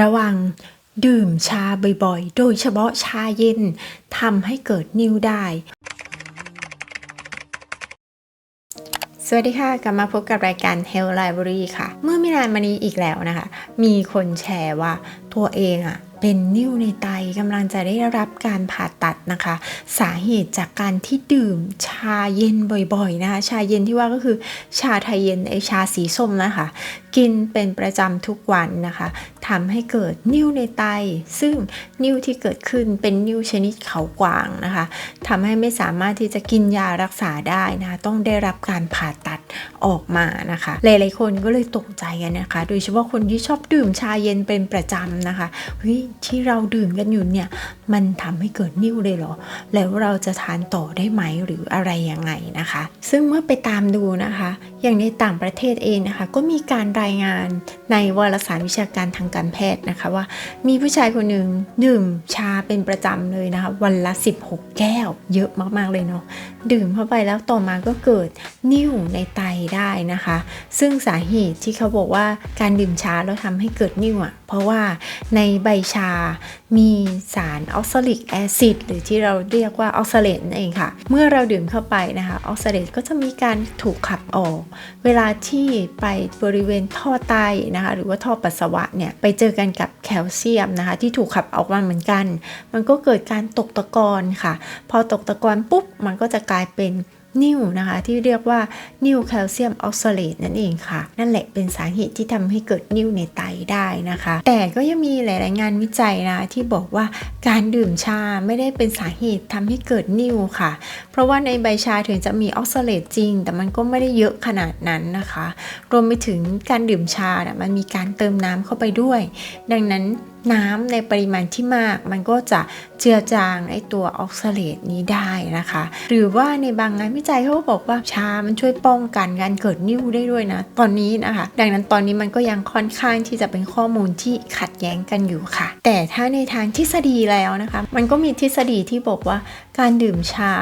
ระวัง ดื่มชาบ่อยๆ โดยเฉพาะชาเย็นทำให้เกิดนิ่วได้ สวัสดีค่ะ กลับมาพบกับรายการ Health Library ค่ะ เมื่อไม่นานมานี้อีกแล้วนะคะ มีคนแชร์ว่า ตัวเองอะเป็นนิ่วในไตกำลังจะได้รับการผ่าตัดนะคะ สาเหตุจากการที่ดื่มชาเย็นบ่อยๆนะคะ ชาเย็นที่ว่าก็คือชาไทยเย็นไอชาสีส้มนะคะ กินเป็นประจำทุกวันนะคะทำให้เกิดนิ่วในไต ซึ่งนิ่วที่เกิดขึ้นเป็นนิ่วชนิดเขากวางนะคะทำให้ไม่สามารถที่จะกินยารักษาได้นะคะต้องได้รับการผ่าตัดออกมานะคะ หลายๆคนก็เลยตกใจกันนะคะ โดยเฉพาะคนที่ชอบดื่มชาเย็นเป็นประจำนะคะเฮ้ยที่เราดื่มกันอยู่เนี่ยมันทำให้เกิดนิ่วเลยเหรอ แล้วเราจะทานต่อได้ไหมหรืออะไรยังไงนะคะ ซึ่งเมื่อไปตามดูนะคะ อย่างในต่างประเทศเองนะคะก็มีการรายงานในวารสารวิชาการทางการแพทย์นะคะว่า มีผู้ชายคนหนึ่งดื่มชาเป็นประจำเลยนะคะวันละ 16 แก้ว เยอะมากๆเลยเนาะดื่มเข้าไปแล้วต่อมาก็เกิดนิ่วในไตได้นะคะ ซึ่งสาเหตุที่เขาบอกว่าการดื่มชาแล้วทำให้เกิดนิ่วอะเพราะว่าในใบชามีสารออกซาลิกแอซิดหรือที่เราเรียกว่าออกซาเลตนั่นเองค่ะ เมื่อเราดื่มเข้าไปนะคะออกซาเลตก็จะมีการถูกขับออกเวลาที่ไปบริเวณท่อไตนะคะ หรือว่าท่อปัสสาวะเนี่ยไปเจอกันกับแคลเซียมนะคะ ที่ถูกขับออกมาเหมือนกัน มันก็เกิดการตกตะกอนค่ะ พอตกตะกอนปุ๊บมันก็จะกลายเป็น นิ่วนะคะที่เรียกว่านิ่วแคลเซียมออกซาเลตนั่นเองค่ะ นั่นแหละเป็นสาเหตุที่ทำให้เกิดนิ่วในไตได้นะคะ แต่ก็ยังมีหลาย ๆ งานวิจัยนะที่บอกว่าการดื่มชาไม่ได้เป็นสาเหตุทำให้เกิดนิ่วค่ะ เพราะว่าในใบชาถึงจะมีออกซาเลตจริง แต่มันก็ไม่ได้เยอะขนาดนั้นนะคะ รวมไปถึงการดื่มชาเนี่ยมันมีการเติมน้ำเข้าไปด้วย ดังนั้น น้ำในปริมาณที่มาก มันก็จะเจือจางไอตัวออกซาเลตนี้ได้นะคะ หรือว่าในบางงานวิจัยเขาบอกว่าชา มันช่วยป้องกันการเกิดนิ่วได้ด้วยนะ ตอนนี้นะคะ ดังนั้นตอนนี้มันก็ยังค่อนข้างที่จะเป็นข้อมูลที่ขัดแย้งกันอยู่ค่ะ แต่ถ้าในทางทฤษฎีแล้วนะคะ มันก็มีทฤษฎีที่บอกว่าการดื่มชา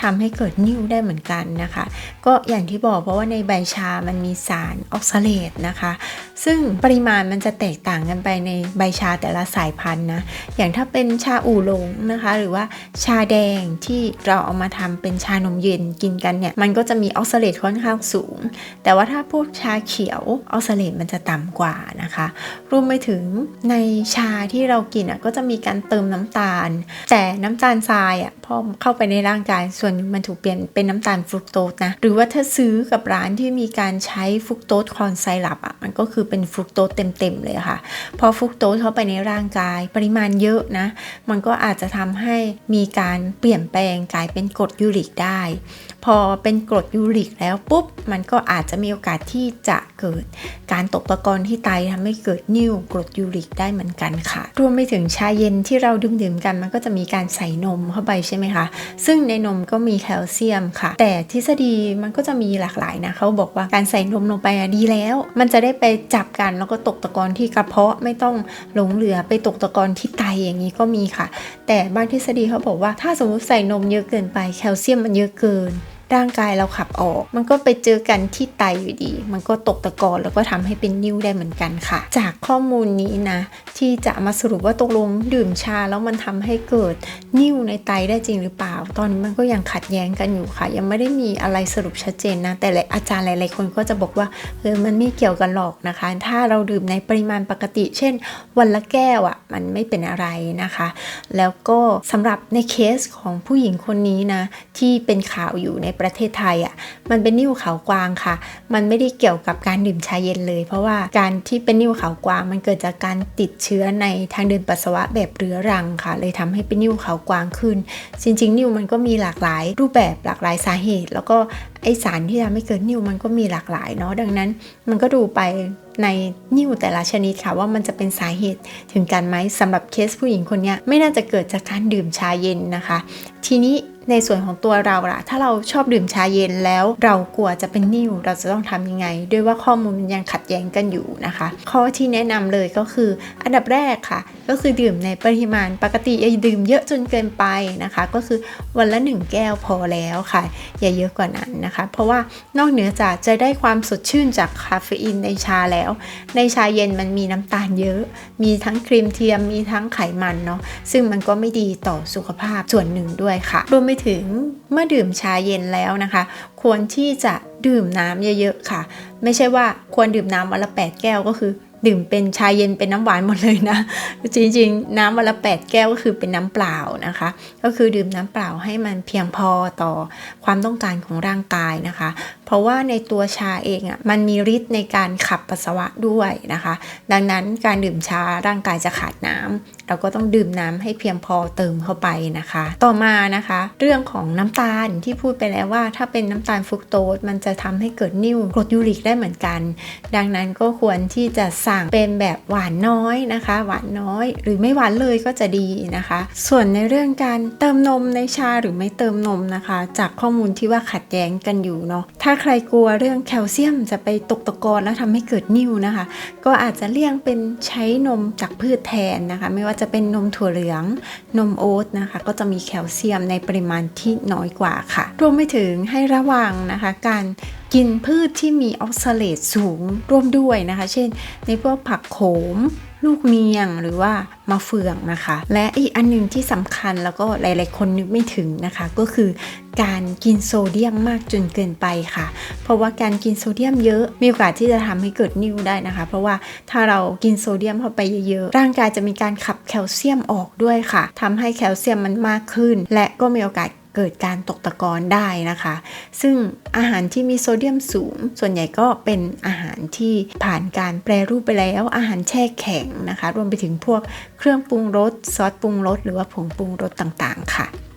ทำให้เกิดนิ่วได้เหมือนกันนะคะ ก็อย่างที่บอกเพราะว่าในใบชามันมีสารออกซาเลตนะคะ ซึ่งปริมาณมันจะแตกต่างกันไปในใบชาแต่ละสายพันธุ์นะ อย่างถ้าเป็นชาอู่หลงนะคะ หรือว่าชาแดงที่เราเอามาทำเป็นชานมเย็นกินกันเนี่ย มันก็จะมีออกซาเลตค่อนข้างสูง แต่ว่าถ้าพวกชาเขียวออกซาเลตมันจะต่ำกว่านะคะ รวมไปถึงในชาที่เรากินอะก็จะมีการเติมน้ำตาล แต่น้ำตาลทรายอะพอเข้าไปในร่างกายส่วนมันถูกเปลี่ยนเป็นน้ำตาลฟรุกโตสนะหรือว่าถ้าซื้อกับร้านที่มีการใช้ฟรุกโตสคอนไซรัปอะมันก็คือเป็นฟรุกโตสเต็มๆเลยค่ะ พอฟรุกโตสเข้าไปในร่างกาย ปริมาณเยอะนะ มันก็อาจจะทำให้มีการเปลี่ยนแปลงกลายเป็นกรดยูริกได้ พอเป็นกรดยูริกแล้วปุ๊บ มันก็อาจจะมีโอกาสที่จะเกิดการตกตะกอนที่ไตทำให้เกิดนิ่วกรดยูริกได้เหมือนกันค่ะ รวมไปถึงชาเย็นที่เราดื่มๆกัน มันก็จะมีการใส่นมเข้าไปใช่ไหมคะ ซึ่งในนมก็มีแคลเซียมค่ะ แต่ทฤษฎีมันก็จะมีหลากหลายนะเขาบอกว่าการใส่นมลงไปดีแล้ว มันจะได้ไปจับกันแล้วก็ตกตะกอนที่กระเพาะไม่ต้องหลงเหลือไปตกตะกอนที่ไตอย่างนี้ก็มีค่ะ แต่บางทฤษฎีเขาบอกว่าถ้าสมมติใส่นมเยอะเกินไปแคลเซียมมันเยอะเกิน ร่างกายเราขับออก มันก็ไปเจอกันที่ไตอยู่ดี มันก็ตกตะกอนแล้วก็ทำให้เป็นนิ่วได้เหมือนกันค่ะ จากข้อมูลนี้นะ ที่จะมาสรุปว่าตกลงดื่มชาแล้วมันทำให้เกิดนิ่วในไตได้จริงหรือเปล่า ตอนนี้มันก็ยังขัดแย้งกันอยู่ค่ะ ยังไม่ได้มีอะไรสรุปชัดเจนนะ แต่อาจารย์หลายๆคนก็จะบอกว่าเออมันไม่เกี่ยวกันหรอกนะคะ ถ้าเราดื่มในปริมาณปกติ เช่น วันละแก้วอะ่ะมันไม่เป็นอะไรนะคะ แล้วก็สำหรับในเคสของผู้หญิงคนนี้นะที่เป็นข่าวอยู่ในประเทศไทยอะ่ะมันเป็นนิ่วเขากวางค่ะ มันไม่ได้เกี่ยวกับการดื่มชาเย็นเลย เพราะว่าการที่เป็นนิ่วเขากวางมันเกิดจากการติดเชื้อในทางเดินปัสสาวะแบบเรื้อรังค่ะ เลยทำให้เป็นนิ่วเขากวางขึ้น จริง ๆ นิ่วมันก็มีหลากหลาย รูปแบบหลากหลายสาเหตุ แล้วก็ไอสารที่ทำให้เกิดนิ่วมันก็มีหลากหลายเนาะดังนั้น มันก็ดูไปในนิ่วแต่ละชนิดค่ะว่ามันจะเป็นสาเหตุถึงกันไหมสำหรับเคสผู้หญิงคนนี้ไม่น่าจะเกิดจากการดื่มชาเย็นนะคะ ทีนี้ ในส่วนของตัวเราล่ะถ้าเราชอบดื่มชาเย็นแล้วเรากลัวจะเป็นนิ่วเราจะต้องทำยังไง ด้วยว่าข้อมูลมันยังขัดแย้งกันอยู่นะคะ ข้อที่แนะนำเลยก็คือ อันดับแรกค่ะ ก็คือดื่มในปริมาณปกติอย่าดื่มเยอะจนเกินไปนะคะ ก็คือวันละ 1 แก้วพอแล้วค่ะ อย่าเยอะกว่านั้นนะคะนะคะเพราะว่านอกเหนือจากจะได้ความสดชื่นจากคาเฟอีนในชาแล้ว ในชาเย็นมันมีน้ำตาลเยอะ มีทั้งครีมเทียมมีทั้งไขมันเนาะซึ่งมันก็ไม่ดีต่อสุขภาพส่วนหนึ่งด้วยค่ะรวมไปถึงเมื่อดื่มชาเย็นแล้วนะคะ ควรที่จะดื่มน้ำเยอะๆค่ะ ไม่ใช่ว่าควรดื่มน้ำวันละ 8 แก้วก็คือ ดื่มเป็นชาเย็นเป็นน้ำหวานหมดเลยนะ จริงๆ น้ำวันละ8แก้วก็คือเป็นน้ำเปล่านะคะ ก็คือดื่มน้ำเปล่าให้มันเพียงพอต่อความต้องการของร่างกายนะคะ เพราะว่าในตัวชาเองอะ่ะมันมีฤทธิ์ในการขับปัสสาวะด้วยนะคะ ดังนั้นการดื่มชาร่างกายจะขาดน้ำเราก็ต้องดื่มน้ำให้เพียงพอเติมเข้าไปนะคะ ต่อมานะคะ เรื่องของน้ำตาลที่พูดไปแล้วว่า ถ้าเป็นน้ำตาลฟุกโตสมันจะทำให้เกิดนิ่วกรดยูริกได้เหมือนกัน ดังนั้นก็ควรที่จะสั่งเป็นแบบหวานน้อยนะคะ หวานน้อย หรือไม่หวานเลยก็จะดีนะคะ ส่วนในเรื่องการเติมนมในชาหรือไม่เติมนมนะคะ จากข้อมูลที่ว่าขัดแย้งกันอยู่เนาะถ้าใครกลัวเรื่องแคลเซียมจะไปตกตะกอนแล้วทำให้เกิดนิ่วนะคะ ก็อาจจะเลี่ยงเป็นใช้นมจากพืชแทนนะคะ ไม่ว่าจะเป็นนมถั่วเหลืองนมโอ๊ตนะคะ ก็จะมีแคลเซียมในปริมาณที่น้อยกว่าค่ะ รวมไปถึงให้ระวังนะคะ การ กินพืชที่มีออกซาเลตสูงร่วมด้วยนะคะ เช่น ในพวกผักโขม ลูกเนียงหรือว่ามะเฟืองนะคะ และอีกอันหนึ่งที่สำคัญแล้วก็หลาย ๆ คนนึกไม่ถึงนะคะ ก็คือการกินโซเดียมมากจนเกินไปค่ะ เพราะว่าการกินโซเดียมเยอะมีโอกาสที่จะทำให้เกิดนิ่วได้นะคะ เพราะว่าถ้าเรากินโซเดียมเข้าไปเยอะๆ ร่างกายจะมีการขับแคลเซียมออกด้วยค่ะทำให้แคลเซียมมันมากขึ้น และก็มีโอกาส เกิดการตกตะกอนได้นะคะ ซึ่งอาหารที่มีโซเดียมสูง ส่วนใหญ่ก็เป็นอาหารที่ผ่านการแปรรูปไปแล้ว อาหารแช่แข็งนะคะ รวมไปถึงพวกเครื่องปรุงรสซอสปรุงรสหรือว่าผงปรุงรสต่างๆ ค่ะ